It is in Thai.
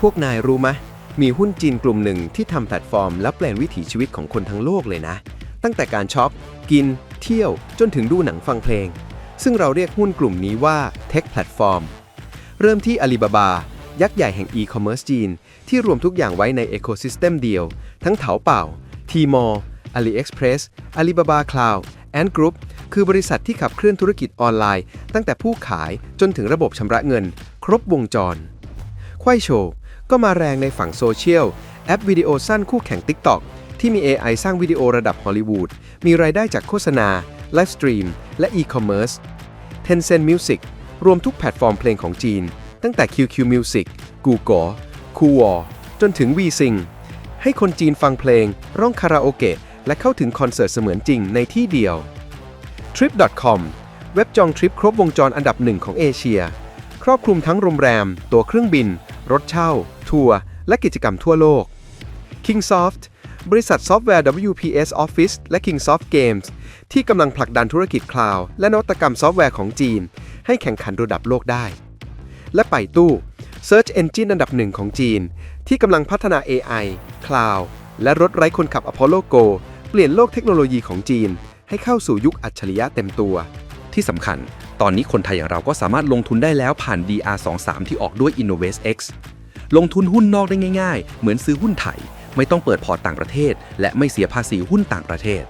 พวกนายรู้ไหมมีหุ้นจีนกลุ่มหนึ่งที่ทำแพลตฟอร์ม และเปลี่ยนวิถีชีวิตของคนทั้งโลกเลยนะ ตั้งแต่การช็อป กิน เที่ยว จนถึงดูหนังฟังเพลง ซึ่งเราเรียกหุ้นกลุ่มนี้ว่า Tech Platform เริ่มที่ Alibaba ยักษ์ใหญ่แห่ง e-commerce จีน ที่รวมทุกอย่างไว้ใน Ecosystem เดียว ทั้งเถาเป่า Tmall AliExpress Alibaba Cloud Ant Group คือบริษัทที่ขับเคลื่อนธุรกิจออนไลน์ ตั้งแต่ผู้ขายจนถึงระบบชำระเงิน ครบวงจร ควายโชว์ ก็มาแรงในฝั่งโซเชียล แอปวิดีโอสั้นคู่แข่ง TikTok ที่มี AI สร้างวิดีโอระดับฮอลลีวูด มีรายได้จากโฆษณา ไลฟ์สตรีม และอีคอมเมิร์ซ Tencent Music รวมทุกแพลตฟอร์มเพลงของจีน ตั้งแต่ QQ Music Google c o o w a จนถึง VSing ให้คนจีนฟังเพลง ร้องคาราโอเกะ และเข้าถึงคอนเสิร์ตเสมือนจริงในที่เดียว Trip.com เว็บจองทริปครบวงจรอันดับหนึ่งของเอเชีย ครอบคลุมทั้งโรงแรม ตั๋วเครื่องบิน รถเช่า ทัวร์ และกิจกรรมทั่วโลก Kingsoft บริษัทซอฟต์แวร์ WPS Office และ Kingsoft Games ที่กำลังผลักดันธุรกิจคลาวด์และนวัตกรรมซอฟต์แวร์ของจีน ให้แข่งขันระดับโลกได้ และไปตู้ Search Engine อันดับหนึ่งของจีน ที่กำลังพัฒนา AI Cloud และรถไร้คนขับ Apollo Go เปลี่ยนโลกเทคโนโลยีของจีน ให้เข้าสู่ยุคอัจฉริยะเต็มตัว ที่สำคัญ ตอนนี้คนไทยอย่างเราก็สามารถลงทุนได้แล้วผ่าน DR23 ที่ออกด้วย InnovestX ลงทุนหุ้นนอกได้ง่าย ๆ เหมือนซื้อหุ้นไทย ไม่ต้องเปิดพอร์ตต่างประเทศ และไม่เสียภาษีหุ้นต่างประเทศ